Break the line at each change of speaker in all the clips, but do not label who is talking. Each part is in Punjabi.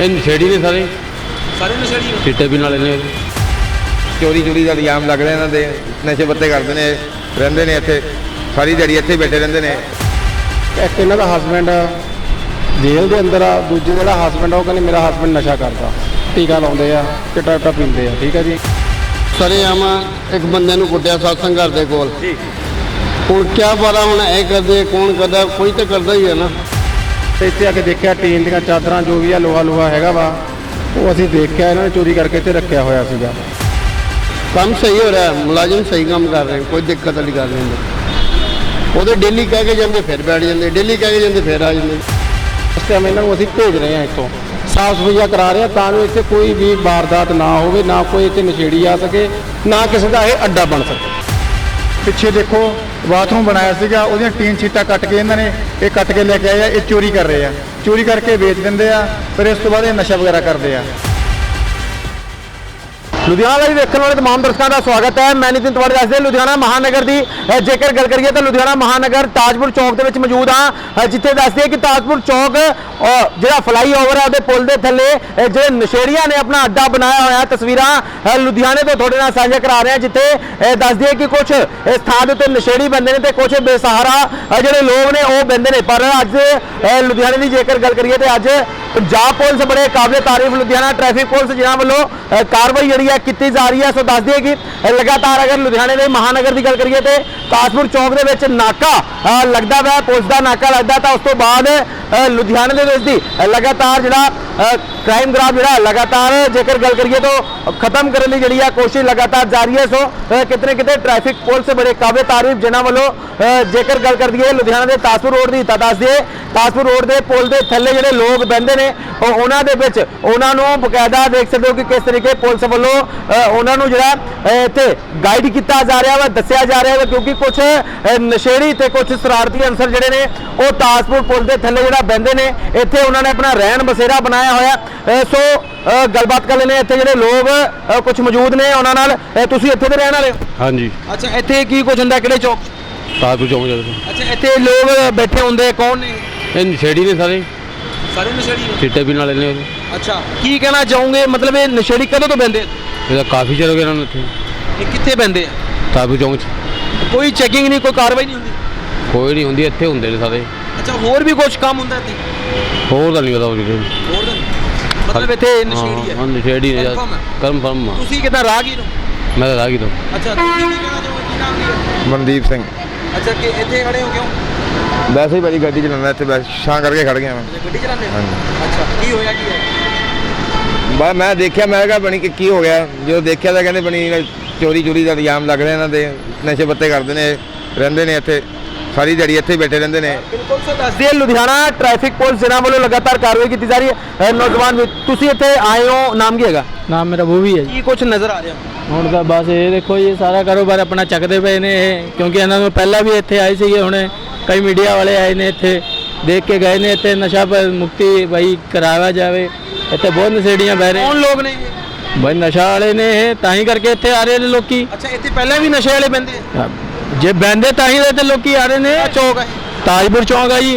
ਇਹ ਨਸ਼ੇੜੀ ਨੇ ਸਾਰੇ?
ਸਾਰੇ ਨਸ਼ੇੜੀ ਨੇ
ਚਿੱਟੇ ਪੀਣ ਵਾਲੇ ਨੇ
ਚੋਰੀ ਚੋਰੀ ਦਾ ਇਲਜ਼ਾਮ ਲੱਗਦੇ ਇਹਨਾਂ ਦੇ। ਨਸ਼ੇ ਪੱਤੇ ਕਰਦੇ ਨੇ ਰਹਿੰਦੇ ਨੇ ਇੱਥੇ। ਸਾਰੀ ਦਿਹਾੜੀ ਇੱਥੇ ਹੀ ਬੈਠੇ ਰਹਿੰਦੇ ਨੇ।
ਇੱਕ ਇਹਨਾਂ ਦਾ ਹਸਬੈਂਡ ਜੇਲ੍ਹ ਦੇ ਅੰਦਰ ਆ ਦੂਜੇ ਜਿਹੜਾ ਹਸਬੈਂਡ ਆ ਉਹ ਕਹਿੰਦੇ ਮੇਰਾ ਹਸਬੈਂਡ ਨਸ਼ਾ ਕਰਦਾ। ਟੀਕਾ ਲਾਉਂਦੇ ਆ ਚਿੱਟਾ ਚਿੱਟਾ ਪੀਂਦੇ ਆ ਠੀਕ ਹੈ ਜੀ?
ਸਰੇਆਮ ਇੱਕ ਬੰਦੇ ਨੂੰ ਕੁੱਟਿਆ satsang ਘਰ ਦੇ ਕੋਲ।
ਜੀ
ਹੁਣ ਕਿਆ ਪਤਾ ਹੁਣ ਇਹ ਕਰਦੇ ਕੌਣ ਕਰਦਾ ਕੋਈ ਤਾਂ ਕਰਦਾ ਹੀ ਹੈ ਨਾ।
ਤੇ ਇੱਥੇ ਆ ਕੇ ਦੇਖਿਆ ਟੀਨ ਦੀਆਂ ਚਾਦਰਾਂ ਜੋ ਵੀ ਆ, ਲੋਹਾ ਲੋਹਾ ਹੈਗਾ ਵਾ, ਉਹ ਅਸੀਂ ਦੇਖਿਆ, ਇਹਨਾਂ ਨੇ ਚੋਰੀ ਕਰਕੇ ਇੱਥੇ ਰੱਖਿਆ ਹੋਇਆ ਸੀਗਾ।
ਕੰਮ ਸਹੀ ਹੋ ਰਿਹਾ, ਮੁਲਾਜ਼ਮ ਸਹੀ ਕੰਮ ਕਰ ਰਹੇ, ਕੋਈ ਦਿੱਕਤ ਵਾਲੀ ਗੱਲ ਨਹੀਂ ਹੈ। ਉਹਦੇ ਡੇਲੀ ਕਹਿ ਕੇ ਜਾਂਦੇ, ਫਿਰ ਬੈਠ ਜਾਂਦੇ ਡੇਲੀ ਕਹਿ ਕੇ ਜਾਂਦੇ, ਫਿਰ ਆ ਜਾਂਦੇ।
ਇਸ ਟਾਈਮ ਇਹਨਾਂ ਨੂੰ ਅਸੀਂ ਭੇਜ ਰਹੇ ਹਾਂ ਇੱਥੋਂ। ਸਾਫ਼ ਸਫਾਈਆ ਕਰਾ ਰਹੇ ਹਾਂ, ਤਾਂ ਜੋ ਇੱਥੇ ਕੋਈ ਵੀ ਵਾਰਦਾਤ ਨਾ ਹੋਵੇ, ਨਾ ਕੋਈ ਇੱਥੇ ਨਸ਼ੇੜੀ ਆ ਸਕੇ, ਨਾ ਕਿਸੇ ਦਾ ਇਹ ਅੱਡਾ ਬਣ ਸਕੇ।
ਪਿੱਛੇ ਦੇਖੋ ਬਾਥਰੂਮ ਬਣਾਇਆ ਸੀਗਾ, ਉਹਦੀਆਂ ਟੀਨ ਸ਼ੀਟਾਂ ਕੱਟ ਕੇ ਇਹਨਾਂ ਨੇ, ਇਹ ਕੱਟ ਕੇ ਲੈ ਕੇ ਆਏ ਆ, ਇਹ ਚੋਰੀ ਕਰ ਰਹੇ ਆ। ਚੋਰੀ ਕਰਕੇ ਵੇਚ ਦਿੰਦੇ ਆ, ਫਿਰ ਇਸ ਤੋਂ ਬਾਅਦ ਇਹ ਨਸ਼ਾ ਵਗੈਰਾ ਕਰਦੇ ਆ।
ਲੁਧਿਆਣਾ ਲਾਈਵ ਵੇਖਣ ਵਾਲੇ ਤਮਾਮ ਦਰਸ਼ਕਾਂ ਦਾ ਸਵਾਗਤ ਹੈ। ਮੈਂ ਨਿਤਿਨ ਤਵਾੜੀ ਦੱਸਦੇ ਲੁਧਿਆਣਾ ਮਹਾਨਗਰ ਦੀ ਜੇਕਰ ਗੱਲ ਕਰੀਏ ਤਾਂ ਲੁਧਿਆਣਾ ਮਹਾਨਗਰ ਤਾਜਪੁਰ ਚੌਕ ਦੇ ਵਿੱਚ ਮੌਜੂਦ ਹਾਂ। ਅ, ਜਿੱਥੇ ਦੱਸਦੇ ਕਿ ਤਾਜਪੁਰ ਚੌਕ ਜਿਹੜਾ ਫਲਾਈਓਵਰ ਹੈ ਉਹਦੇ ਪੁਲ ਦੇ ਥੱਲੇ ਜਿਹੜੇ ਨਸ਼ੇੜੀਆਂ ਨੇ ਆਪਣਾ ਅੱਡਾ ਬਣਾਇਆ ਹੋਇਆ ਤਸਵੀਰਾਂ ਲੁਧਿਆਣੇ ਤੋਂ ਤੁਹਾਡੇ ਨਾਲ ਸਾਂਝਾ ਕਰਾ ਰਹੇ ਹਾਂ ਜਿੱਥੇ ਅ, ਦੱਸਦੇ ਕਿ ਕੁਝ ਇਸ ਥਾਂ ਦੇ ਉੱਤੇ ਨਸ਼ੇੜੀ ਬੰਦੇ ਨੇ ਤੇ ਕੁਝ ਬੇਸਹਾਰਾ ਜਿਹੜੇ ਲੋਕ ਨੇ ਉਹ ਬੰਦੇ ਨੇ। ਪਰ ਅੱਜ ਲੁਧਿਆਣੇ ਦੀ ਜੇਕਰ ਗੱਲ ਕਰੀਏ ਤੇ ਅੱਜ ਪੰਜਾਬ ਪੁਲਿਸ ਬੜੇ ਕਾਬਲੇ ਤਾਰੀਫ ਲੁਧਿਆਣਾ ਟ੍ਰੈਫਿਕ ਪੁਲਿਸ ਜਿਨ੍ਹਾਂ ਵੱਲੋਂ ਕਾਰਵਾਈ ਜਿਹੜੀ ਹੈ ਕੀਤੀ ਜਾ ਰਹੀ ਹੈ, ਸੋ ਦੱਸ ਦਈਏ ਕਿ ਲਗਾਤਾਰ ਅਗਰ ਲੁਧਿਆਣੇ ਦੇ ਮਹਾਨਗਰ ਦੀ ਗੱਲ ਕਰੀਏ ਤੇ ਤਾਜਪੁਰ ਚੌਕ ਦੇ ਵਿੱਚ ਨਾਕਾ ਲੱਗਦਾ ਵਾ ਪੁਲਿਸ ਦਾ ਨਾਕਾ ਲੱਗਦਾ ਤਾਂ ਉਸ ਤੋਂ ਬਾਅਦ ਲੁਧਿਆਣੇ ਦੇ ਵਿੱਚ ਦੀ ਲਗਾਤਾਰ ਜਿਹੜਾ ਕ੍ਰਾਈਮ ਗ੍ਰਾਫ ਜਿਹੜਾ ਲਗਾਤਾਰ ਜੇਕਰ ਗੱਲ ਕਰੀਏ ਤਾਂ ਖਤਮ ਕਰਨ ਦੀ ਜਿਹੜੀ ਆ ਕੋਸ਼ਿਸ਼ ਲਗਾਤਾਰ ਜਾਰੀ ਹੈ। ਸੋ ਅ, ਕਿਤੇ ਨਾ ਕਿਤੇ ਟ੍ਰੈਫਿਕ ਪੁਲਿਸ ਬੜੇ ਕਾਬਲੇ ਤਾਰੀਫ ਜਿਨ੍ਹਾਂ ਵੱਲੋਂ ਜੇਕਰ ਗੱਲ ਕਰ ਦਈਏ ਲੁਧਿਆਣਾ ਦੇ ਤਾਸਪੁਰ ਰੋਡ ਦੀ ਤਾਂ ਦੱਸ ਦਈਏ ਤਾਜਪੁਰ ਰੋਡ ਦੇ ਪੁਲ ਦੇ ਥੱਲੇ ਜਿਹੜੇ ਲੋਕ ਬਹਿੰਦੇ ਨੇ ਉਹਨਾਂ ਦੇ ਵਿੱਚ ਉਹਨਾਂ ਨੂੰ ਬਕਾਇਦਾ ਦੇਖ ਸਕਦੇ ਹੋ ਕਿ ਕਿਸ ਤਰੀਕੇ ਪੁਲਿਸ ਵੱਲੋਂ ਉਹਨਾਂ ਨੂੰ ਜਿਹੜਾ ਇੱਥੇ ਗਾਈਡ ਕੀਤਾ ਜਾ ਰਿਹਾ ਵਾ ਦੱਸਿਆ ਜਾ ਰਿਹਾ ਵਾ ਕਿਉਂਕਿ ਕੁਝ ਨਸ਼ੇੜੀ ਤੇ ਕੁਝ ਸ਼ਰਾਰਤੀ ਅਨਸਰ ਜਿਹੜੇ ਨੇ ਉਹ ਤਾਸਪੁਰ ਪੁਲ ਦੇ ਥੱਲੇ ਜਿਹੜਾ ਬਹਿੰਦੇ ਨੇ ਇੱਥੇ ਉਹਨਾਂ ਨੇ ਆਪਣਾ ਰਹਿਣ ਬਸੇਰਾ ਬਣਾਇਆ ਹੋਇਆ। ਅ, ਸੋ ਗੱਲਬਾਤ ਕਰ ਲੈਣੇ ਇੱਥੇ ਜਿਹੜੇ ਲੋਕ ਕੁਝ ਮੌਜੂਦ ਨੇ ਉਹਨਾਂ ਨਾਲ। ਤੁਸੀਂ ਇੱਥੇ ਦੇ ਰਹਿਣ ਵਾਲੇ ਹੋ?
ਹਾਂਜੀ।
ਅੱਛਾ ਇੱਥੇ ਕੀ ਕੁਝ ਹੁੰਦਾ? ਕਿਹੜੇ ਚੌਕ?
ਤਾਜਪੁਰ ਚੌਂਕ ਜਾਂਦੇ
ਅੱਛਾ ਇੱਥੇ ਲੋਕ ਬੈਠੇ ਹੁੰਦੇ ਕੌਣ ਨੇ?
ਇਹ ਨਸ਼ੇੜੀ ਨੇ ਸਾਰੇ।
ਸਾਰੇ ਨਸ਼ੇੜੀ ਨੇ?
ਚਿੱਟੇ ਪੀਣ ਵਾਲੇ ਨੇ
ਅੱਛਾ ਕੀ ਕਹਿਣਾ ਚਾਹੋਗੇ? ਮਤਲਬ ਇਹ ਨਸ਼ੇੜੀ ਕਦੋਂ ਤੋਂ ਬੰਦੇ
ਇਹਦਾ ਕਾਫੀ ਚਿਰ ਹੋ ਗਿਆ ਇਹਨਾਂ ਨੂੰ ਇੱਥੇ।
ਇਹ ਕਿੱਥੇ ਬੰਦੇ ਆ?
ਤਾਜਪੁਰ ਚੌਂਕ 'ਚ।
ਕੋਈ ਚੈਕਿੰਗ ਨਹੀਂ ਕੋਈ ਕਾਰਵਾਈ ਨਹੀਂ ਹੁੰਦੀ?
ਕੋਈ ਨਹੀਂ ਹੁੰਦੀ ਇੱਥੇ ਹੁੰਦੇ ਨੇ ਸਾਰੇ।
ਅੱਛਾ ਹੋਰ ਵੀ ਕੁਝ ਕੰਮ ਹੁੰਦਾ ਇੱਥੇ?
ਹੋਰ ਤਾਂ ਨਹੀਂ ਪਤਾ ਵੀਰੇ
ਹੋਰ ਤਾਂ ਮਤਲਬ ਇੱਥੇ ਨਸ਼ੇੜੀ
ਹਾਂ?
ਹੈ
ਨਸ਼ੇੜੀ ਨੇ
Confirm ਹੈ?
ਕਨਫਰਮ ਆ।
ਤੁਸੀਂ ਕਿਦਾਂ ਰਾਹਗੀਰ ਹੋ?
ਮੈਂ ਤਾਂ ਰਾਗੀ ਤੋਂ।
ਅੱਛਾ ਤੁਸੀਂ ਕੀ ਕਹਿਣਾ ਚਾਹੋਗੇ? ਕੀ ਨਾਮ ਕੀ ਹੈ?
ਮਨਦੀਪ ਸਿੰਘ।
ਅੱਛਾ ਕਿ ਇੱਥੇ ਖੜੇ ਹੋ ਕਿਉਂ?
ਵੈਸੇ ਹੀ ਭਾਜੀ ਗੱਡੀ ਚਲਾਉਂਦਾ ਇੱਥੇ ਬਸ ਛਾਂ ਕਰਕੇ ਖੜ ਗਿਆ ਮੈਂ।
ਅੱਛਾ, ਗੱਡੀ ਚਲਾਉਂਦੇ? ਹੋ
ਹਾਂਜੀ।
ਅੱਛਾ ਕੀ ਹੋਇਆ ਕੀ ਹੈ?
ਬਸ ਮੈਂ ਦੇਖਿਆ ਮੈਂ ਕਿਹਾ ਬਣੀ ਕਿ ਕੀ ਹੋ ਗਿਆ। ਜਦੋਂ ਦੇਖਿਆ ਤਾਂ ਕਹਿੰਦੇ ਬਣੀ ਚੋਰੀ ਚੋਰੀ ਦਾ ਇਲਜ਼ਾਮ ਲੱਗਦੇ ਇਹਨਾਂ ਦੇ। ਨਸ਼ੇ ਪੱਤੇ ਕਰਦੇ ਨੇ ਰਹਿੰਦੇ ਨੇ ਇੱਥੇ। ਸਾਰੀ ਦਿਹਾੜੀ ਇੱਥੇ ਹੀ ਬੈਠੇ ਰਹਿੰਦੇ ਨੇ।
ਬਿਲਕੁਲ ਸੋ ਦੱਸਦੇ ਲੁਧਿਆਣਾ ਟ੍ਰੈਫਿਕ ਪੁਲਿਸ ਜਿਨ੍ਹਾਂ ਵੱਲੋਂ ਲਗਾਤਾਰ ਕਾਰਵਾਈ ਕੀਤੀ ਜਾ ਰਹੀ ਹੈ। ਨੌਜਵਾਨ ਵੀ ਤੁਸੀਂ ਇੱਥੇ ਆਏ ਹੋ ਨਾਮ ਕੀ ਹੈਗਾ?
ਨਾਮ ਮੇਰਾ ਬੂਵੀ ਹੈ ਜੀ।
ਕੀ ਕੁਝ ਨਜ਼ਰ ਆ ਰਿਹਾ?
ਹੁਣ ਤਾਂ ਬਸ ਇਹ ਦੇਖੋ ਜੀ ਸਾਰਾ ਕਾਰੋਬਾਰ ਆਪਣਾ ਚੱਕਦੇ ਪਏ ਨੇ ਇਹ ਕਿਉਂਕਿ ਇਹਨਾਂ ਨੂੰ ਪਹਿਲਾਂ ਵੀ ਇੱਥੇ ਆਏ ਸੀਗੇ ਹੁਣੇ ਕਈ ਮੀਡੀਆ ਵਾਲੇ ਆਏ ਨੇ ਇੱਥੇ ਦੇਖ ਕੇ ਗਏ ਨੇ ਇੱਥੇ ਨਸ਼ਾ ਪ- ਮੁਕਤੀ ਬਈ ਕਰਾਇਆ ਜਾਵੇ ਇੱਥੇ ਬਹੁਤ ਨਸ਼ੇੜੀਆਂ ਬਹਿ ਰਹੇ
ਕੌਣ ਲੋਕ ਨੇ ਇਹ?
ਬਈ ਨਸ਼ਾ ਵਾਲੇ ਨੇ ਇਹ ਤਾਂ ਹੀ ਕਰਕੇ ਇੱਥੇ ਆ ਰਹੇ ਨੇ ਲੋਕੀ।
ਅੱਛਾ ਇੱਥੇ ਪਹਿਲਾਂ ਵੀ ਨਸ਼ੇ ਵਾਲੇ ਬੰਦੇ ਆ?
ਜੇ ਬਹਿੰਦੇ ਤਾਂ ਹੀ ਇੱਥੇ ਲੋਕੀ ਆ ਰਹੇ ਨੇ।
ਚੌਕ ਹੈ
ਤਾਜਪੁਰ ਚੌਂਕ ਆ ਜੀ।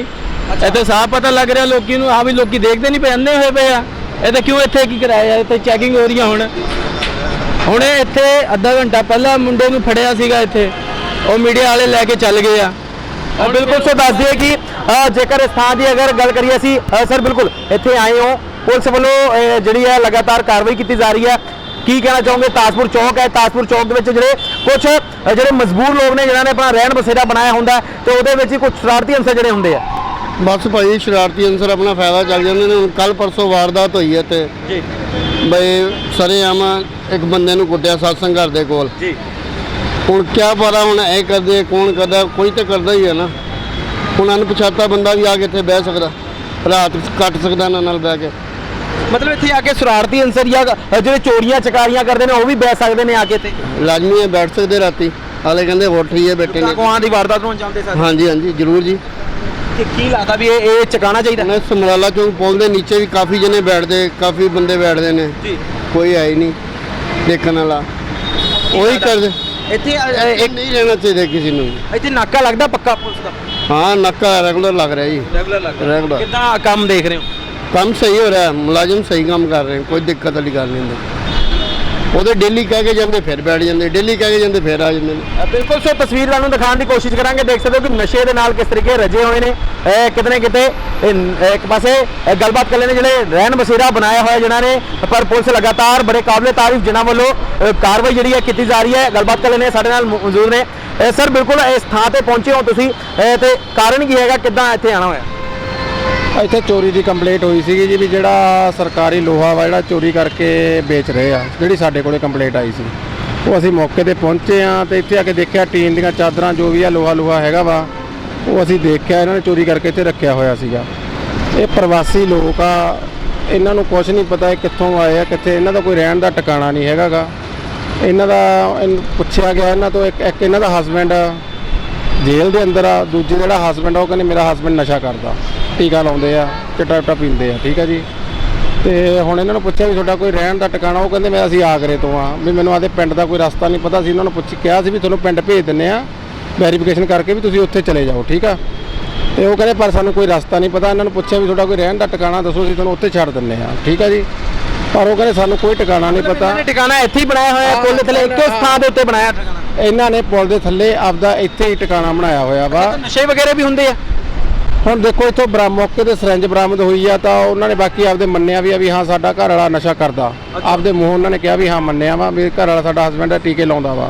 ਇੱਥੇ ਸਾਫ਼ ਪਤਾ ਲੱਗ ਰਿਹਾ ਲੋਕੀ ਨੂੰ ਆ ਵੀ ਲੋਕੀ ਦੇਖਦੇ ਨਹੀਂ ਪਏ ਅੰਨੇ ਹੋਏ ਪਏ ਆ। ਇਹ ਤਾਂ ਕਿਉਂ ਇੱਥੇ ਕੀ ਕਰਾਇਆ ਇੱਥੇ ਚੈਕਿੰਗ ਹੋ ਰਹੀ ਆ ਹੁਣ ਹੁਣੇ ਇੱਥੇ ਅੱਧਾ ਘੰਟਾ ਪਹਿਲਾਂ ਮੁੰਡੇ ਨੂੰ ਫੜਿਆ ਸੀਗਾ ਇੱਥੇ। ਉਹ ਮੀਡੀਆ ਵਾਲੇ ਲੈ ਕੇ ਚੱਲ ਗਏ ਆ।
ਬਿਲਕੁਲ ਸੋ ਦੱਸ ਦਈਏ ਕਿ ਜੇਕਰ ਥਾਂ ਦੀ ਅਗਰ ਗੱਲ ਕਰੀਏ ਅਸੀਂ ਅ, ਸਰ ਬਿਲਕੁਲ ਇੱਥੇ ਆਏ ਹੋ। ਪੁਲਿਸ ਵੱਲੋਂ ਜਿਹੜੀ ਹੈ ਲਗਾਤਾਰ ਕਾਰਵਾਈ ਕੀਤੀ ਜਾ ਰਹੀ ਹੈ। ਕੀ ਕਹਿਣਾ ਚਾਹੋਗੇ? ਤਾਜਪੁਰ ਚੌਕ ਹੈ। ਤਾਜਪੁਰ ਚੌਕ ਦੇ ਵਿੱਚ ਜਿਹੜੇ ਕੁਝ ਜਿਹੜੇ ਮਜਬੂਰ ਲੋਕ ਨੇ ਜਿਨ੍ਹਾਂ ਨੇ ਆਪਣਾ ਰਹਿਣ ਬਸੇਰਾ ਬਣਾਇਆ ਹੁੰਦਾ ਤੇ ਉਹਦੇ ਵਿੱਚ ਹੀ ਕੁਝ ਸ਼ਰਾਰਤੀ ਅੰਸਰ ਜਿਹੜੇ ਹੁੰਦੇ ਆ।
ਬਸ ਭਾਈ ਸ਼ਰਾਰਤੀ ਅਨਸਰ ਆਪਣਾ ਫਾਇਦਾ ਚੱਕ ਜਾਂਦੇ ਨੇ। ਹੁਣ ਕੱਲ ਪਰਸੋਂ ਵਾਰਦਾਤ ਹੋਈ ਹੈ ਤੇ
ਜੀ।
ਬਈ ਸਰੇਆਮ ਇੱਕ ਬੰਦੇ ਨੂੰ ਕੁੱਟਿਆ satsang ਘਰ ਦੇ ਕੋਲ।
ਜੀ।
ਹੁਣ ਕਿਆ ਪਤਾ ਹੁਣ ਇਹ ਕਰਦੇ ਕੌਣ ਕਰਦਾ ਕੋਈ ਤਾਂ ਕਰਦਾ ਹੀ ਹੈ ਨਾ। ਹੁਣ ਅਣਪਛਾਤਾ ਬੰਦਾ ਵੀ ਆ ਕੇ ਇੱਥੇ ਬਹਿ ਸਕਦਾ। ਰਾਤ ਕੱਟ ਸਕਦਾ ਨਾਲ ਬਹਿ ਕੇ।
ਮਤਲਬ ਇੱਥੇ ਆ ਕੇ ਸ਼ਰਾਰਤੀ ਅੰਸਰ ਜਾਂ ਜਿਹੜੇ ਚੋਰੀਆਂ ਚਕਾਰੀਆਂ ਕਰਦੇ ਨੇ ਉਹ ਵੀ ਬੈ ਸਕਦੇ ਨੇ ਆ ਕੇ ਤੇ
ਲਾਜ਼ਮੀ ਹੈ ਬੈਠ ਸਕਦੇ ਰਾਤੀ। ਹਾਲੇ ਕਹਿੰਦੇ ਹੋਠ ਰਹੀ ਹੈ ਬੈਠੇ ਨੇ
ਕੋਹਾਂ ਦੀ ਵਾਰਦਾਤ ਨੂੰ ਅੰਜਾਮ ਦੇ ਸਕਦੇ?
ਹਾਂਜੀ ਹਾਂਜੀ ਜ਼ਰੂਰ ਜੀ।
ਕਿ ਕੀ ਲੱਗਦਾ ਵੀ ਇਹ ਇਹ ਚਕਾਣਾ ਚਾਹੀਦਾ?
ਮੈਂ ਸਮਰਾਲਾ ਚੌਂਕ ਪੁਲ ਦੇ ਨੀਚੇ ਵੀ ਕਾਫੀ ਜਣੇ ਬੈਠਦੇ ਕਾਫੀ ਬੰਦੇ ਬੈਠਦੇ ਨੇ।
ਜੀ।
ਕੋਈ ਹੀ ਨਹੀਂ ਦੇਖਣ ਵਾਲਾ। ਉਹੀ ਕਰਦੇ।
ਇੱਥੇ
ਇੱਕ ਨਹੀਂ ਰਹਿਣਾ ਚਾਹੀਦਾ ਕਿਸੇ ਨੂੰ।
ਇੱਥੇ ਨਾਕਾ ਲੱਗਦਾ ਪੱਕਾ ਪੁਲਿਸ ਦਾ?
ਹਾਂ ਨੱਕਾ ਰੈਗੂਲਰ ਲੱਗ ਰਿਹਾ ਜੀ।
ਰੈਗੂਲਰ ਲੱਗਦਾ
Regular।
ਕਿੱਦਾਂ ਕੰਮ ਦੇਖ ਰਹੇ ਹੋ?
ਕੰਮ ਸਹੀ ਹੋ ਰਿਹਾ ਮੁਲਾਜ਼ਮ ਸਹੀ ਕੰਮ ਕਰ ਰਹੇ ਕੋਈ ਦਿੱਕਤ ਵਾਲੀ ਗੱਲ ਨਹੀਂ ਹੁੰਦੀ। ਉਹਦੇ ਡੇਲੀ ਕਹਿ ਕੇ ਜਾਂਦੇ ਫਿਰ ਬੈਠ ਜਾਂਦੇ ਡੇਲੀ ਕਹਿ ਕੇ ਜਾਂਦੇ ਫਿਰ ਆ ਜਾਂਦੇ ਨੇ।
ਬਿਲਕੁਲ ਸੋ ਤਸਵੀਰ ਤੁਹਾਨੂੰ ਦਿਖਾਉਣ ਦੀ ਕੋਸ਼ਿਸ਼ ਕਰਾਂਗੇ। ਦੇਖ ਸਕਦੇ ਹੋ ਕਿ ਨਸ਼ੇ ਦੇ ਨਾਲ ਕਿਸ ਤਰੀਕੇ ਰਜੇ ਹੋਏ ਨੇ। ਅ, ਕਿਤੇ ਨਾ ਕਿਤੇ ਇੱਕ ਪਾਸੇ ਗੱਲਬਾਤ ਕਰ ਲੈਣੇ ਜਿਹੜੇ ਰਹਿਣ ਬਸੇਰਾ ਬਣਾਇਆ ਹੋਇਆ ਜਿਨ੍ਹਾਂ ਨੇ ਪਰ ਪੁਲਿਸ ਲਗਾਤਾਰ ਬੜੇ ਕਾਬਲੇ ਤਾਰੀਫ ਜਿਨ੍ਹਾਂ ਵੱਲੋਂ ਕਾਰਵਾਈ ਜਿਹੜੀ ਹੈ ਕੀਤੀ ਜਾ ਰਹੀ ਹੈ। ਗੱਲਬਾਤ ਕਰ ਲੈਣੇ ਸਾਡੇ ਨਾਲ ਮੌਜੂਦ ਨੇ। ਸਰ ਬਿਲਕੁਲ ਇਸ ਥਾਂ ਤੇ ਪਹੁੰਚੇ ਹੋ ਤੁਸੀਂ। ਅ, ਤੇ ਕਾਰਨ ਕੀ ਹੈਗਾ ਕਿੱਦਾਂ ਇੱਥੇ ਆਣਾ ਹੋਇਆ?
ਇੱਥੇ ਚੋਰੀ ਦੀ ਕੰਪਲੇਂਟ ਹੋਈ ਸੀਗੀ ਜੀ ਵੀ ਜਿਹੜਾ ਸਰਕਾਰੀ ਲੋਹਾ ਵਾ ਜਿਹੜਾ ਚੋਰੀ ਕਰਕੇ ਵੇਚ ਰਹੇ ਆ, ਜਿਹੜੀ ਸਾਡੇ ਕੋਲੇ ਕੰਪਲੇਂਟ ਆਈ ਸੀ। ਉਹ ਅਸੀਂ ਮੌਕੇ ਤੇ ਪਹੁੰਚੇ ਆ ਤੇ ਇੱਥੇ ਆ ਕੇ ਦੇਖਿਆ ਟੀਨ ਦੀਆਂ ਚਾਦਰਾਂ ਜੋ ਵੀ ਆ ਲੋਹਾ ਲੋਹਾ ਹੈਗਾ ਵਾ, ਉਹ ਅਸੀਂ ਦੇਖਿਆ, ਇਹਨਾਂ ਨੇ ਚੋਰੀ ਕਰਕੇ ਇੱਥੇ ਰੱਖਿਆ ਹੋਇਆ ਸੀਗਾ। ਇਹ ਪ੍ਰਵਾਸੀ ਲੋਕ ਆ, ਇਹਨਾਂ ਨੂੰ ਕੁਝ ਨਹੀਂ ਪਤਾ ਕਿੱਥੋਂ ਆਏ ਆ, ਕਿੱਥੇ, ਇਹਨਾਂ ਦਾ ਕੋਈ ਰਹਿਣ ਦਾ ਟਿਕਾਣਾ ਨਹੀਂ ਹੈਗਾਗਾ ਇਹਨਾਂ ਦਾ ਇਹਨੂੰ ਪੁੱਛਿਆ ਗਿਆ ਇਹਨਾਂ ਤੋਂ ਇੱਕ ਇੱਕ ਇਹਨਾਂ ਦਾ ਹਸਬੈਂਡ ਜੇਲ੍ਹ ਦੇ ਅੰਦਰ ਆ, ਦੂਜੇ ਜਿਹੜਾ ਹਸਬੈਂਡ ਆ, ਉਹ ਕਹਿੰਦੇ ਮੇਰਾ ਹਸਬੈਂਡ ਨਸ਼ਾ ਕਰਦਾ। ਟੀਕਾ ਲਾਉਂਦੇ ਆ ਚਿੱਟਾ ਚਿੱਟਾ ਪੀਂਦੇ ਆ ਠੀਕ ਆ ਜੀ? ਤੇ ਹੁਣ ਇਹਨਾਂ ਨੂੰ ਪੁੱਛਿਆ ਵੀ ਤੁਹਾਡਾ ਕੋਈ ਰਹਿਣ ਦਾ ਟਿਕਾਣਾ ਉਹ ਕਹਿੰਦੇ ਮੈਂ ਅਸੀਂ ਆਗਰੇ ਤੋਂ ਆ। ਵੀ ਮੈਨੂੰ ਆਦੇ ਪਿੰਡ ਦਾ ਕੋਈ ਰਸਤਾ ਨਹੀਂ ਪਤਾ ਸੀ ਇਹਨਾਂ ਨੂੰ ਪੁੱਛ ਕਿਹਾ ਸੀ ਵੀ ਤੁਹਾਨੂੰ ਪਿੰਡ ਭੇਜ ਦਿੰਨੇ ਆ ਵੈਰੀਫਿਕੇਸ਼ਨ ਕਰਕੇ ਵੀ ਤੁਸੀਂ ਉੱਥੇ ਚਲੇ ਜਾਓ ਠੀਕ ਆ? ਤੇ ਉਹ ਕਹਿੰਦੇ ਪਰ ਸਾਨੂੰ ਕੋਈ ਰਸਤਾ ਨਹੀਂ ਪਤਾ ਇਹਨਾਂ ਨੂੰ ਪੁੱਛਿਆ ਵੀ ਤੁਹਾਡਾ ਕੋਈ ਰਹਿਣ ਦਾ ਟਿਕਾਣਾ ਦੱਸੋ ਅਸੀਂ ਤੁਹਾਨੂੰ ਉੱਥੇ ਛੱਡ ਦਿੰਨੇ ਆ ਠੀਕ ਆ ਜੀ? ਪਰ ਉਹ ਕਹਿੰਦੇ ਸਾਨੂੰ ਕੋਈ ਟਿਕਾਣਾ ਨਹੀਂ ਪਤਾ।
ਟਿਕਾਣਾ ਇੱਥੇ ਹੀ ਬਣਾਇਆ ਹੋਇਆ ਪੁੱਲ ਥੱਲੇ ਇੱਕੋ ਸਥਾਨ ਦੇ ਉੱਤੇ ਬਣਾਇਆ ਟਿਕਾਣਾ।
ਇਹਨਾਂ ਨੇ ਪੁਲ ਦੇ ਥੱਲੇ ਆਪਦਾ ਇੱਥੇ ਹੀ ਟਿਕਾਣਾ ਬਣਾਇਆ ਹੋਇਆ ਵਾ।
ਨਸ਼ੇ ਵਗੈਰੇ ਵੀ ਹੁੰਦੇ ਆ?
ਹੁਣ ਦੇਖੋ ਇੱਥੋਂ ਬਰਾ ਮੌਕੇ ਤੇ ਸਰੰਜ ਬਰਾਮਦ ਹੋਈ ਆ ਤਾਂ ਉਹਨਾਂ ਨੇ ਬਾਕੀ ਆਪਦੇ ਮੰਨਿਆ ਵੀ ਆ ਵੀ ਹਾਂ ਸਾਡਾ ਘਰ ਵਾਲਾ ਨਸ਼ਾ ਕਰਦਾ। ਆਪਦੇ ਮੂੰਹ ਉਹਨਾਂ ਨੇ ਕਿਹਾ ਵੀ ਹਾਂ ਮੰਨਿਆ ਵਾ ਵੀ ਘਰ ਵਾਲਾ ਸਾਡਾ ਹਸਬੰਡ ਆ ਟੀਕੇ ਲਾਉਂਦਾ ਵਾ।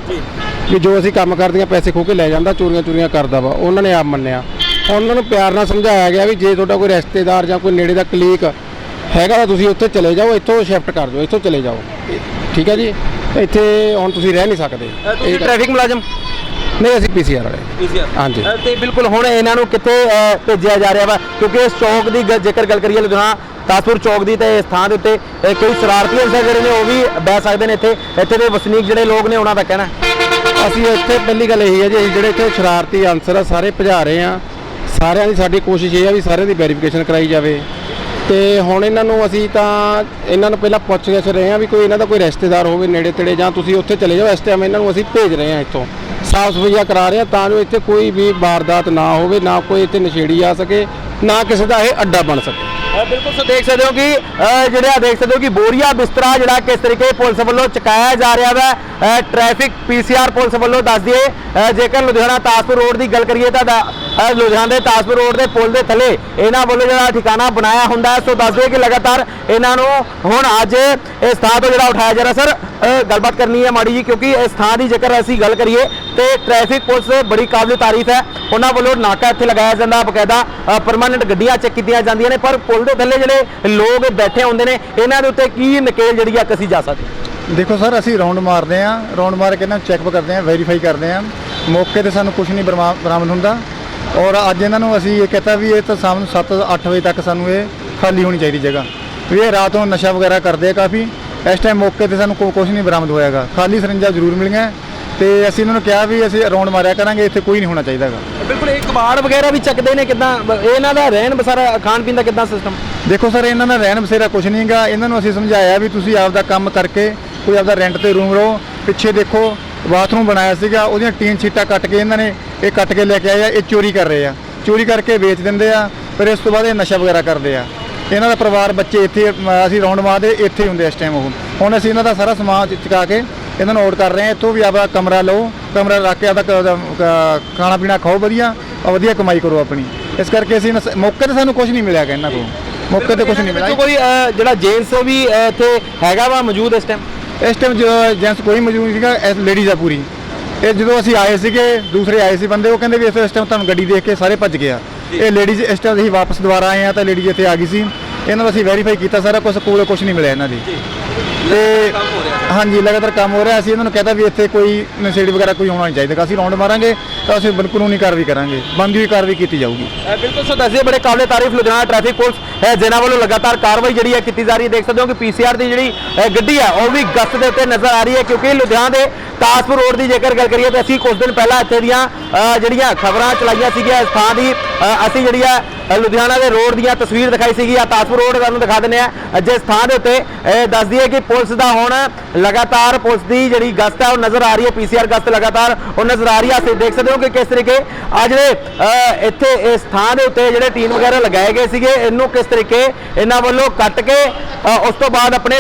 ਵੀ ਜੋ ਅਸੀਂ ਕੰਮ ਕਰਦੀਆਂ ਪੈਸੇ ਖੋ ਕੇ ਲੈ ਜਾਂਦਾ ਚੋਰੀਆਂ ਚੋਰੀਆਂ ਕਰਦਾ ਵਾ ਉਹਨਾਂ ਨੇ ਆਪ ਮੰਨਿਆ। ਹੁਣ ਉਹਨਾਂ ਨੂੰ ਪਿਆਰ ਨਾਲ ਸਮਝਾਇਆ ਗਿਆ ਵੀ ਜੇ ਤੁਹਾਡਾ ਕੋਈ ਰਿਸ਼ਤੇਦਾਰ ਜਾਂ ਕੋਈ ਨੇੜੇ ਦਾ ਕਲੀਕ ਹੈਗਾ ਤਾਂ ਤੁਸੀਂ ਉੱਥੇ ਚਲੇ ਜਾਓ ਇੱਥੋਂ ਸ਼ਿਫਟ ਕਰ ਜਾਓ ਇੱਥੋਂ ਚਲੇ ਜਾਓ। ਠੀਕ ਹੈ ਜੀ? ਇੱਥੇ ਹੁਣ ਤੁਸੀਂ ਰਹਿ ਨਹੀਂ ਸਕਦੇ।
ਤੁਸੀਂ ਟ੍ਰੈਫਿਕ ਮੁਲਾਜ਼ਮ?
ਨਹੀਂ ਅਸੀਂ ਪੀਸੀਆਰ ਵਾਲੇ। ਹਾਂਜੀ।
ਅ, ਤੇ ਬਿਲਕੁਲ ਹੁਣ ਇਹਨਾਂ ਨੂੰ ਕਿੱਥੇ ਅ, ਭੇਜਿਆ ਜਾ ਰਿਹਾ ਵਾ? ਕਿਉਂਕਿ ਇਸ ਚੌਕ ਦੀ ਗ- ਜੇਕਰ ਗੱਲ ਕਰੀਏ ਲੁਧਿਆਣਾ ਤਾਸਪੁਰ ਚੌਕ ਦੀ ਤੇ ਇਸ ਥਾਂ ਦੇ ਉੱਤੇ ਅ, ਕਈ ਸ਼ਰਾਰਤੀ ਅਨਸਰ ਜਿਹੜੇ ਨੇ ਉਹ ਵੀ ਬਹਿ ਸਕਦੇ ਨੇ ਇੱਥੇ। ਇੱਥੇ ਦੇ ਵਸਨੀਕ ਜਿਹੜੇ ਲੋਕ ਨੇ ਉਹਨਾਂ ਦਾ ਕਹਿਣਾ ਹੈ।
ਅਸੀਂ ਇੱਥੇ ਪਹਿਲੀ ਗੱਲ ਇਹ ਹੈ ਜੀ ਅਸੀਂ ਜਿਹੜੇ ਇੱਥੇ ਸ਼ਰਾਰਤੀ ਅਨਸਰ ਆ ਸਾਰੇ ਭਜਾ ਰਹੇ ਆ ਸਾਰਿਆਂ ਦੀ ਸਾਡੀ ਕੋਸ਼ਿਸ਼ ਇਹ ਆ ਵੀ ਸਾਰਿਆਂ ਦੀ ਵੈਰੀਫਿਕੇਸ਼ਨ ਕਰਾਈ ਜਾਵੇ। ਤੇ ਹੁਣ ਇਹਨਾਂ ਨੂੰ ਅਸੀਂ ਤਾਂ ਇਹਨਾਂ ਨੂੰ ਪਹਿਲਾਂ ਪੁੱਛ ਗਿੱਛ ਰਹੇ ਆ ਵੀ ਕੋਈ ਇਹਨਾਂ ਦਾ ਕੋਈ ਰਿਸ਼ਤੇਦਾਰ ਹੋਵੇ ਨੇੜੇ ਤੇੜੇ ਜਾਂ ਤੁਸੀਂ ਉੱਥੇ ਚਲੇ ਜਾਓ ਇਸ ਟਾਈਮ ਇਹਨਾਂ ਨੂੰ ਅਸੀਂ ਭੇਜ ਰਹੇ ਆ ਇੱਥੋਂ। ਸਾਫ਼ ਸਫਾਈਆ ਕਰਾ ਰਹੇ ਆ ਤਾਂ ਜੋ ਇੱਥੇ ਕੋਈ ਵੀ ਵਾਰਦਾਤ ਨਾ ਹੋਵੇ ਨਾ ਕੋਈ ਇੱਥੇ ਨਸ਼ੇੜੀ ਆ ਸਕੇ ਨਾ ਕਿਸੇ ਦਾ ਇਹ ਅੱਡਾ ਬਣ ਸਕੇ।
ਬਿਲਕੁਲ ਸੋ ਦੇਖ ਸਕਦੇ ਹੋ ਕਿ ਜਿਹੜਾ ਦੇਖ ਸਕਦੇ ਹੋ ਕਿ ਬੋਰੀਆ ਬਿਸਤਰਾ ਜਿਹੜਾ ਕਿਸ ਤਰੀਕੇ ਪੁਲਿਸ ਵੱਲੋਂ ਚਕਾਇਆ ਜਾ ਰਿਹਾ ਵਾ। ਅ, ਟ੍ਰੈਫਿਕ ਪੀਸੀਆਰ ਪੁਲਿਸ ਵੱਲੋਂ ਦੱਸ ਦਈਏ। ਜੇਕਰ ਲੁਧਿਆਣਾ ਤਾਸਪੁਰ ਰੋਡ ਦੀ ਗੱਲ ਕਰੀਏ ਤਾਂ ਦ- ਲੁਧਿਆਣੇ ਦੇ ਤਾਸਪੁਰ ਰੋਡ ਦੇ ਪੁਲ ਦੇ ਥੱਲੇ ਇਹਨਾਂ ਵੱਲੋਂ ਜਿਹੜਾ ਠਿਕਾਣਾ ਬਣਾਇਆ ਹੁੰਦਾ ਹੈ। ਸੋ ਦੱਸ ਦਈਏ ਕਿ ਲਗਾਤਾਰ ਇਹਨਾਂ ਨੂੰ ਹੁਣ ਅੱਜ ਇਸ ਥਾਂ ਤੋਂ ਜਿਹੜਾ ਉਠਾਇਆ ਜਾ ਰਿਹਾ ਸਰ ਗੱਲਬਾਤ ਕਰਨੀ ਹੈ ਮਾੜੀ ਜੀ, ਕਿਉਂਕਿ ਇਸ ਥਾਂ ਦੀ ਜੇਕਰ ਅਸੀਂ ਗੱਲ ਕਰੀਏ ਤੇ ਟ੍ਰੈਫਿਕ ਪੁਲਿਸ ਬੜੀ ਕਾਬਲੇ ਤਾਰੀਫ ਹੈ। ਉਹਨਾਂ ਵੱਲੋਂ ਨਾਕਾ ਇੱਥੇ ਲਗਾਇਆ ਜਾਂਦਾ, ਬਕਾਇਦਾ ਪਰਮਾਨੈਂਟ ਗੱਡੀਆਂ ਚੈੱਕ ਕੀਤੀਆਂ ਜਾਂਦੀਆਂ ਨੇ, ਪਰ ਪੁਲ ਦੇ ਥੱਲੇ ਜਿਹੜੇ ਲੋਕ ਬੈਠੇ ਹੁੰਦੇ ਨੇ, ਇਹਨਾਂ ਦੇ ਉੱਤੇ ਕੀ ਨਕੇਲ ਜਿਹੜੀ ਆ ਕਸੀ ਜਾ ਸਕਦੀ?
ਦੇਖੋ ਸਰ, ਅਸੀਂ ਰਾਉਂਡ ਮਾਰਦੇ ਆ ਰਾਉਂਡ ਮਾਰ ਕੇ ਇਹਨਾਂ ਨੂੰ ਚੈੱਕ ਕਰਦੇ ਆ ਵੈਰੀਫਾਈ ਕਰਦੇ ਆ ਮੌਕੇ ਤੇ ਸਾਨੂੰ ਕੁਝ ਨਹੀਂ ਬਰਮਾ- ਬਰਾਮਦ ਹੁੰਦਾ। ਔਰ ਅੱਜ ਇਹਨਾਂ ਨੂੰ ਅਸੀਂ ਇਹ ਕਹਤਾ ਵੀ ਇਹ ਤਾਂ ਸ਼ਾਮ ਨੂੰ 7-8 ਵਜੇ ਤੱਕ ਸਾਨੂੰ ਇਹ ਖਾਲੀ ਹੋਣੀ ਚਾਹੀਦੀ ਜਗ੍ਹਾ। ਵੀ ਇਹ ਰਾਤ ਨੂੰ ਨਸ਼ਾ ਵਗੈਰਾ ਕਰਦੇ ਆ ਕਾਫੀ। ਇਸ ਟਾਈਮ ਮੌਕੇ ਤੇ ਸਾਨੂੰ ਕੁਝ ਨਹੀਂ ਬਰਾਮਦ ਹੋਇਆਗਾ। ਖਾਲੀ ਸਰਿੰਜਾਂ ਜ਼ਰੂਰ ਮਿਲੀਆਂ। ਤੇ ਅਸੀਂ ਇਹਨਾਂ ਨੂੰ ਕਿਹਾ ਵੀ ਅਸੀਂ ਰਾਉਂਡ ਮਾਰਿਆ ਕਰਾਂਗੇ ਇੱਥੇ ਕੋਈ ਨਹੀਂ ਹੋਣਾ ਚਾਹੀਦਾਗਾ
ਬਿਲਕੁਲ ਇਹ ਕਬਾੜ ਵਗੈਰਾ ਵੀ ਚੱਕਦੇ ਨੇ ਕਿਦਾਂ? ਇਹਨਾਂ ਦਾ ਰਹਿਣ ਬਸਾਰਾ ਖਾਣ ਪੀਣ ਦਾ ਕਿਦਾਂ ਸਿਸਟਮ
ਦੇਖੋ ਸਰ ਇਹਨਾਂ ਦਾ ਰਹਿਣ ਬਸੇਰਾ ਕੁਝ ਨਹੀਂਗਾ ਇਹਨਾਂ ਨੂੰ ਅਸੀਂ ਸਮਝਾਇਆ ਵੀ ਤੁਸੀਂ ਆਪਦਾ ਕੰਮ ਕਰਕੇ ਕੋਈ ਆਪਦਾ ਰੈਂਟ ਤੇ ਰੂਮ ਲਓ ਪਿੱਛੇ ਦੇਖੋ ਬਾਥਰੂਮ ਬਣਾਇਆ ਸੀਗਾ ਉਹਦੀਆਂ ਟੀਨ ਸ਼ੀਟਾਂ ਕੱਟ ਕੇ ਇਹਨਾਂ ਨੇ ਇਹ ਕੱਟ ਕੇ ਲੈ ਕੇ ਆਏ ਆ ਇਹ ਚੋਰੀ ਕਰ ਰਹੇ ਆ। ਚੋਰੀ ਕਰਕੇ ਵੇਚ ਦਿੰਦੇ ਆ ਫਿਰ ਇਸ ਤੋਂ ਬਾਅਦ ਇਹ ਨਸ਼ਾ ਵਗੈਰਾ ਕਰਦੇ ਆ। ਇਹਨਾਂ ਦਾ ਪਰਿਵਾਰ ਬੱਚੇ ਇੱਥੇ ਅਸੀਂ ਰੌਂਡ ਮਾਰਦੇ ਇੱਥੇ ਹੀ ਹੁੰਦੇ ਇਸ ਟਾਈਮ ਉਹ। ਹੁਣ ਅਸੀਂ ਇਹਨਾਂ ਦਾ ਸਾਰਾ ਸਮਾਨ ਚੁਕਾ ਕੇ ਇਹਨਾਂ ਨੂੰ ਆਊਟ ਕਰ ਰਹੇ ਆ। ਇੱਥੋਂ ਵੀ ਆਪਦਾ ਕਮਰਾ ਲਓ ਕਮਰਾ ਰੱਖ ਕੇ ਕ- ਖਾਣਾ ਪੀਣਾ ਖਾਓ ਵਧੀਆ ਔਰ ਵਧੀਆ ਕਮਾਈ ਕਰੋ ਆਪਣੀ। ਇਸ ਕਰਕੇ ਅਸੀਂ ਮੌਕੇ ਤੇ ਸਾਨੂੰ ਕੁਝ ਨਹੀਂ ਮਿਲਿਆ ਇਹਨਾਂ ਕੋਲ। ਮੌਕੇ ਤੇ ਕੁਝ ਨਹੀਂ ਮਿਲਿਆ।
ਕੋਈ ਜਿਹੜਾ ਜੇਲਸ ਵੀ ਇੱਥੇ ਹੈਗਾ ਵਾ ਮੌਜੂਦ ਇਸ ਟਾਈਮ
ਇਸ ਟਾਈਮ ਜੈਂਟਸ ਕੋਈ ਮੌਜੂਦ ਨਹੀਂ ਸੀਗਾ ਇਹ ਲੇਡੀਜ਼ ਆ ਪੂਰੀ। ਇਹ ਜਦੋਂ ਅਸੀਂ ਆਏ ਸੀਗੇ ਦੂਸਰੇ ਆਏ ਸੀ ਬੰਦੇ ਉਹ ਕਹਿੰਦੇ ਵੀ ਇਸ ਟਾਈਮ ਤੁਹਾਨੂੰ ਗੱਡੀ ਦੇਖ ਕੇ ਸਾਰੇ ਭੱਜ ਗਿਆ ਇਹ ਲੇਡੀਜ਼ ਇਸ ਟਾਈਮ ਅਸੀਂ ਵਾਪਸ ਦੁਬਾਰਾ ਆਏ ਆ ਤਾਂ ਲੇਡੀਜ਼ ਇੱਥੇ ਆ ਗਈ ਸੀ। ਇਹਨਾਂ ਨੂੰ ਅਸੀਂ ਵੈਰੀਫਾਈ ਕੀਤਾ ਸਾਰਾ ਕੁਝ ਕੋਲ ਕੁਝ ਨਹੀਂ ਮਿਲਿਆ ਇਹਨਾਂ ਦੀ। ਤੇ ਹਾਂਜੀ ਲਗਾਤਾਰ ਕੰਮ ਹੋ ਰਿਹਾ। ਅਸੀਂ ਇਹਨਾਂ ਨੂੰ ਕਹਤਾ ਵੀ ਇੱਥੇ ਕੋਈ ਨਸ਼ੇੜੀ ਵਗੈਰਾ ਕੋਈ ਹੋਣਾ ਨਹੀਂ ਚਾਹੀਦਾ। ਅਸੀਂ ਰੌਂਡ ਮਾਰਾਂਗੇ ਤਾਂ ਅਸੀਂ ਬਿਲਕੁਲ ਨਹੀਂ ਕਾਰਵਾਈ ਕਰਾਂਗੇ। ਬੰਦੀ ਹੋਈ ਕਾਰਵਾਈ ਕੀਤੀ ਜਾਊਗੀ।
ਬਿਲਕੁਲ ਸੋ ਦੱਸਿਏ ਬੜੇ ਕਾਬਲੇ ਤਾਰੀਫ ਲੁਧਿਆਣਾ ਟ੍ਰੈਫਿਕ ਪੁਲਿਸ ਜਿਨ੍ਹਾਂ ਵੱਲੋਂ ਲਗਾਤਾਰ ਕਾਰਵਾਈ ਜਿਹੜੀ ਹੈ ਕੀਤੀ ਜਾ ਰਹੀ ਹੈ, ਦੇਖ ਸਕਦੇ ਹੋ ਕਿ ਪੀਸੀਆਰ ਦੀ ਜਿਹੜੀ ਗੱਡੀ ਹੈ, ਉਹ ਵੀ ਗਸ਼ਤ ਦੇ ਉੱਤੇ ਨਜ਼ਰ ਆ ਰਹੀ ਹੈ, ਕਿਉਂਕਿ ਲੁਧਿਆਣਾ ਦੇ ਤਾਸਪੁਰ ਰੋਡ ਦੀ ਜੇਕਰ ਗੱਲ ਕਰੀਏ ਤਾਂ ਅਸੀਂ ਕੁਝ ਦਿਨ ਪਹਿਲਾਂ ਇੱਥੇ ਦੀਆਂ ਜਿਹੜੀਆਂ ਖਬਰਾਂ ਚਲਾਈਆਂ ਸੀਗੀਆਂ, ਇਸ ਥਾਂ ਦੀ ਅਸੀਂ ਜਿਹੜੀ ਹੈ ਲੁਧਿਆਣਾ ਦੇ ਰੋਡ ਦੀਆਂ ਤਸਵੀਰ ਦਿਖਾਈ ਸੀਗੀ ਆ ਤਾਸਪੁਰ ਰੋਡ ਤੁਹਾਨੂੰ ਦਿਖਾ ਦਿੰਦੇ ਆ ਜਿਸ ਥਾਂ ਦੇ ਉੱਤੇ, ਇਹ ਦੱਸ ਦਈਏ ਕਿ ਪੁਲਿਸ ਦਾ ਹੁਣ ਲਗਾਤਾਰ ਪੁਲਿਸ ਦੀ ਜਿਹੜੀ ਗਸ਼ਤ ਹੈ, ਉਹ ਨਜ਼ਰ ਆ ਰਹੀ ਹੈ ਪੀਸੀਆਰ ਗਸ਼ਤ ਲਗਾਤਾਰ ਉਹ ਨਜ਼ਰ ਆ ਰਹੀ ਹੈ ਅਸੀਂ ਦੇਖ ਸਕਦੇ ਹੋ ਕਿ ਕਿਸ ਤਰੀਕੇ ਆ ਜਿਹੜੇ ਇੱਥੇ ਇਸ ਥਾਂ ਦੇ ਉੱਤੇ ਜਿਹੜੇ ਟੀਮ ਵਗੈਰਾ ਲਗਾਏ ਗਏ ਸੀਗੇ, ਇਹਨੂੰ ਕਿਸ ਤਰੀਕੇ ਇਹਨਾਂ ਵੱਲੋਂ ਕੱਟ ਕੇ ਉਸ ਤੋਂ ਬਾਅਦ ਆਪਣੇ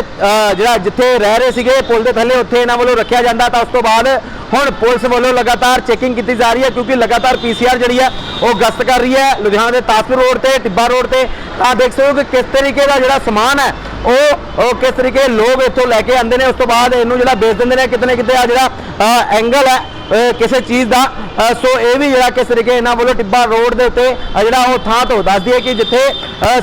ਜਿਹੜਾ ਜਿੱਥੇ ਰਹਿ ਰਹੇ ਸੀਗੇ, ਪੁਲ ਦੇ ਥੱਲੇ, ਉੱਥੇ ਇਹਨਾਂ ਵੱਲੋਂ ਰੱਖਿਆ ਜਾਂਦਾ ਤਾਂ ਉਸ ਤੋਂ ਬਾਅਦ ਹੁਣ ਪੁਲਿਸ ਵੱਲੋਂ ਲਗਾਤਾਰ ਚੈਕਿੰਗ ਕੀਤੀ ਜਾ ਰਹੀ ਹੈ ਕਿਉਂਕਿ ਲਗਾਤਾਰ ਪੀਸੀਆਰ ਜਿਹੜੀ ਹੈ ਉਹ ਗਸ਼ਤ ਕਰ ਰਹੀ ਹੈ। ਲੁਧਿਆਣਾ ਦੇ ਤਾਸਪੁਰ ਰੋਡ ਤੇ, ਟਿੱਬਾ ਰੋਡ ਤੇ। ਤਾਂ ਦੇਖ ਸਕਦੇ ਹੋ ਕਿ ਕਿਸ ਤਰੀਕੇ ਦਾ ਜਿਹੜਾ ਸਮਾਨ ਹੈ ਉਹ ਕਿਸ ਤਰੀਕੇ ਲੋਕ ਇੱਥੋਂ ਲੈ ਕੇ ਆਉਂਦੇ ਨੇ, ਉਸ ਤੋਂ ਬਾਅਦ ਇਹਨੂੰ ਜਿਹੜਾ ਵੇਚ ਦਿੰਦੇ ਨੇ, ਕਿਤੇ ਨਾ ਕਿਤੇ ਆ ਜਿਹੜਾ ਐਂਗਲ ਹੈ ਕਿਸੇ ਚੀਜ਼ ਦਾ। ਸੋ ਇਹ ਵੀ ਜਿਹੜਾ ਕਿਸ ਤਰੀਕੇ ਇਹਨਾਂ ਵੱਲੋਂ ਟਿੱਬਾ ਰੋਡ ਦੇ ਉੱਤੇ ਜਿਹੜਾ ਉਹ ਥਾਂ ਤੋਂ ਦੱਸਦੀ ਹੈ ਕਿ ਜਿੱਥੇ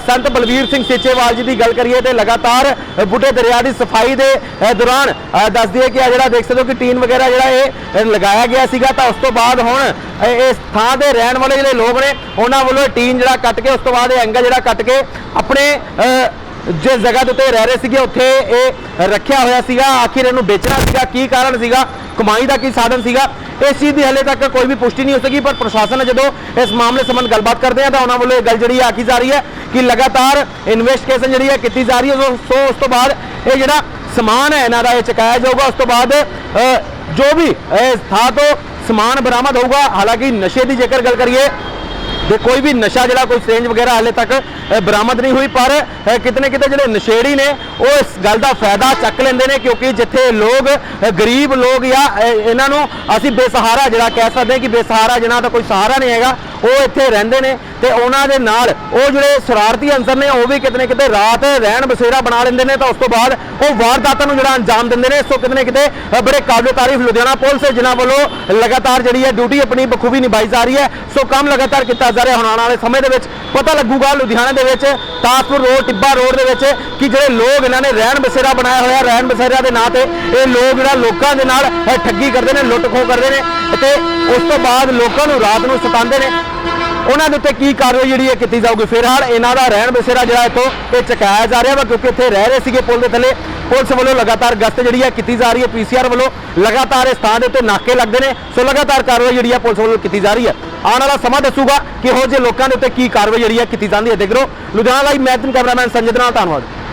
ਸੰਤ ਬਲਵੀਰ ਸਿੰਘ ਸੀਚੇਵਾਲ ਜੀ ਦੀ ਗੱਲ ਕਰੀਏ ਤੇ ਲਗਾਤਾਰ ਬੁੱਢੇ ਦਰਿਆ ਦੀ ਸਫ਼ਾਈ ਦੇ ਦੌਰਾਨ ਦੱਸਦੀ ਹੈ ਕਿ ਆ ਜਿਹੜਾ ਦੇਖ ਸਕਦੇ ਹੋ ਕਿ ਟੀਨ ਵਗੈਰਾ ਜਿਹੜਾ ਇਹ ਲਗਾਇਆ ਗਿਆ ਸੀਗਾ ਤਾਂ ਉਸ ਤੋਂ ਬਾਅਦ ਹੁਣ ਇਸ ਥਾਂ ਦੇ ਰਹਿਣ ਵਾਲੇ ਜਿਹੜੇ ਲੋਕ ਨੇ, ਉਹਨਾਂ ਵੱਲੋਂ ਟੀਨ ਜਿਹੜਾ ਕੱਟ ਕੇ, ਉਸ ਤੋਂ ਬਾਅਦ ਇਹ ਐਂਗਲ ਜਿਹੜਾ ਕੱਟ ਕੇ ਆਪਣੇ ਜਿਸ ਜਗ੍ਹਾ ਦੇ ਉੱਤੇ ਰਹਿ ਰਹੇ ਸੀਗੇ, ਉੱਥੇ ਇਹ ਰੱਖਿਆ ਹੋਇਆ ਸੀਗਾ, ਆਖਿਰ ਇਹਨੂੰ ਵੇਚਣਾ ਸੀਗਾ, ਕੀ ਕਾਰਨ ਸੀਗਾ, ਕਮਾਈ ਦਾ ਕੀ ਸਾਧਨ ਸੀਗਾ, ਇਸ ਚੀਜ਼ ਦੀ ਹਲੇ ਤੱਕ ਕੋਈ ਵੀ ਪੁਸ਼ਟੀ ਨਹੀਂ ਹੋ ਸਕੀ, ਪਰ ਪ੍ਰਸ਼ਾਸਨ ਜਦੋਂ ਇਸ ਮਾਮਲੇ ਸੰਬੰਧ ਗੱਲਬਾਤ ਕਰਦੇ ਆ, ਤਾਂ ਉਹਨਾਂ ਵੱਲੋਂ ਇਹ ਗੱਲ ਜਿਹੜੀ ਆਖੀ ਜਾ ਰਹੀ ਹੈ ਕਿ ਲਗਾਤਾਰ ਇਨਵੈਸਟੀਗੇਸ਼ਨ ਜਿਹੜੀ ਹੈ ਕੀਤੀ ਜਾ ਰਹੀ ਹੈ, ਸੋ- ਉਸ ਤੋਂ ਬਾਅਦ ਇਹ ਜਿਹੜਾ ਸਮਾਨ ਹੈ, ਇਹਨਾਂ ਦਾ ਇਹ ਚੁਕਾਇਆ ਜਾਊਗਾ, ਉਸ ਤੋਂ ਬਾਅਦ ਜੋ ਵੀ ਇਸ ਥਾਂ ਤੋਂ ਸਮਾਨ ਬਰਾਮਦ ਹੋਊਗਾ, ਹਾਲਾਂਕਿ ਨਸ਼ੇ ਦੀ ਜੇਕਰ ਗੱਲ ਕਰੀਏ ਤੇ ਕੋਈ ਵੀ ਨਸ਼ਾ ਜਿਹੜਾ ਕੋਈ ਸਟ੍ਰੇਂਜ ਵਗੈਰਾ ਹਾਲੇ ਤੱਕ ਬਰਾਮਦ ਨਹੀਂ ਹੋਈ ਪਰ ਅ, ਕਿਤੇ ਨਾ ਕਿਤੇ ਜਿਹੜੇ ਨਸ਼ੇੜੀ ਨੇ ਉਹ ਇਸ ਗੱਲ ਦਾ ਫਾਇਦਾ ਚੱਕ ਲੈਂਦੇ ਨੇ ਕਿਉਂਕਿ ਜਿੱਥੇ ਲੋਕ ਗਰੀਬ ਲੋਕ ਜਾਂ ਇਹਨਾਂ ਨੂੰ ਅਸੀਂ ਬੇਸਹਾਰਾ ਜਿਹੜਾ ਕਹਿ ਸਕਦੇ ਹਾਂ ਕਿ ਬੇਸਹਾਰਾ ਜਿਹਨਾਂ ਦਾ ਕੋਈ ਸਹਾਰਾ ਨਹੀਂ ਹੈਗਾ ਉਹ ਇੱਥੇ ਰਹਿੰਦੇ ਨੇ। ਤੇ ਉਹਨਾਂ ਦੇ ਨਾਲ ਉਹ ਜਿਹੜੇ ਸ਼ਰਾਰਤੀ ਅੰਸਰ ਨੇ, ਉਹ ਵੀ ਕਿਤੇ ਨਾ ਕਿਤੇ ਰਾਤ ਰਹਿਣ ਬਸੇਰਾ ਬਣਾ ਲੈਂਦੇ ਨੇ, ਤਾਂ ਉਸ ਤੋਂ ਬਾਅਦ ਉਹ ਵਾਰਦਾਤਾਂ ਨੂੰ ਜਿਹੜਾ ਅੰਜਾਮ ਦਿੰਦੇ ਨੇ, ਸੋ ਕਿਤੇ ਨਾ ਕਿਤੇ ਬੜੇ ਕਾਬਲੇ ਤਾਰੀਫ ਲੁਧਿਆਣਾ ਪੁਲਿਸ ਜਿਨ੍ਹਾਂ ਵੱਲੋਂ ਲਗਾਤਾਰ ਜਿਹੜੀ ਹੈ ਡਿਊਟੀ ਆਪਣੀ ਬਖੂਬੀ ਨਿਭਾਈ ਜਾ ਰਹੀ ਹੈ। ਸੋ ਕੰਮ ਲਗਾਤਾਰ ਕੀਤਾ ਜਾ ਰਿਹਾ ਹੁਣ ਆਉਣ ਵਾਲੇ ਸਮੇਂ ਦੇ ਵਿੱਚ। ਪਤਾ ਲੱਗੂਗਾ ਲੁਧਿਆਣਾ ਦੇ ਵਿੱਚ ਤਾਸਪੁਰ ਰੋਡ, ਟਿੱਬਾ ਰੋਡ ਦੇ ਵਿੱਚ ਕਿ ਜਿਹੜੇ ਲੋਕ ਇਹਨਾਂ ਨੇ ਰਹਿਣ ਬਸੇਰਾ ਬਣਾਇਆ ਹੋਇਆ, ਰਹਿਣ ਬਸੇਰਾ ਦੇ ਨਾਂ ਤੇ ਇਹ ਲੋਕ ਜਿਹੜਾ ਲੋਕਾਂ ਦੇ ਨਾਲ ਠੱਗੀ ਕਰਦੇ ਨੇ, ਲੁੱਟ ਖੋਹ ਕਰਦੇ ਨੇ ਤੇ ਉਸ ਤੋਂ ਬਾਅਦ ਲੋਕਾਂ ਨੂੰ ਰਾਤ ਨੂੰ ਸਤਾਉਂਦੇ ਨੇ। ਉਹਨਾਂ ਦੇ ਉੱਤੇ ਕੀ ਕਾਰਵਾਈ ਜਿਹੜੀ ਹੈ ਕੀਤੀ ਜਾਊਗੀ? ਫਿਲਹਾਲ ਇਹਨਾਂ ਦਾ ਰਹਿਣ ਬਸੇਰਾ ਜਿਹੜਾ ਇੱਥੋਂ ਇਹ ਚਕਾਇਆ ਜਾ ਰਿਹਾ ਵਾ, ਕਿਉਂਕਿ ਇੱਥੇ ਰਹਿ ਰਹੇ ਸੀਗੇ ਪੁਲ ਦੇ ਥੱਲੇ। ਪੁਲਿਸ ਵੱਲੋਂ ਲਗਾਤਾਰ ਗਸ਼ਤ ਜਿਹੜੀ ਹੈ ਕੀਤੀ ਜਾ ਰਹੀ ਹੈ। ਪੀਸੀਆਰ ਵੱਲੋਂ ਲਗਾਤਾਰ ਇਸ ਥਾਂ ਦੇ ਉੱਤੇ ਨਾਕੇ ਲੱਗਦੇ ਨੇ। ਸੋ ਲਗਾਤਾਰ ਕਾਰਵਾਈ ਜਿਹੜੀ ਹੈ ਪੁਲਿਸ ਵੱਲੋਂ ਕੀਤੀ ਜਾ ਰਹੀ ਹੈ। ਆਉਣ ਵਾਲਾ ਸਮਾਂ ਦੱਸੂਗਾ ਕਿ ਇਹੋ ਜਿਹੇ ਲੋਕਾਂ ਦੇ ਉੱਤੇ ਕੀ ਕਾਰਵਾਈ ਜਿਹੜੀ ਹੈ ਕੀਤੀ ਜਾਂਦੀ ਹੈ। ਦੇਖ ਲਓ ਲੁਧਿਆਣਾ ਲਾਈਵ ਮੈਥਨ ਕੈਮਰਾਮੈਨ ਸੰਜੇ ਦੇ ਨਾਲ ਧੰਨਵਾਦ।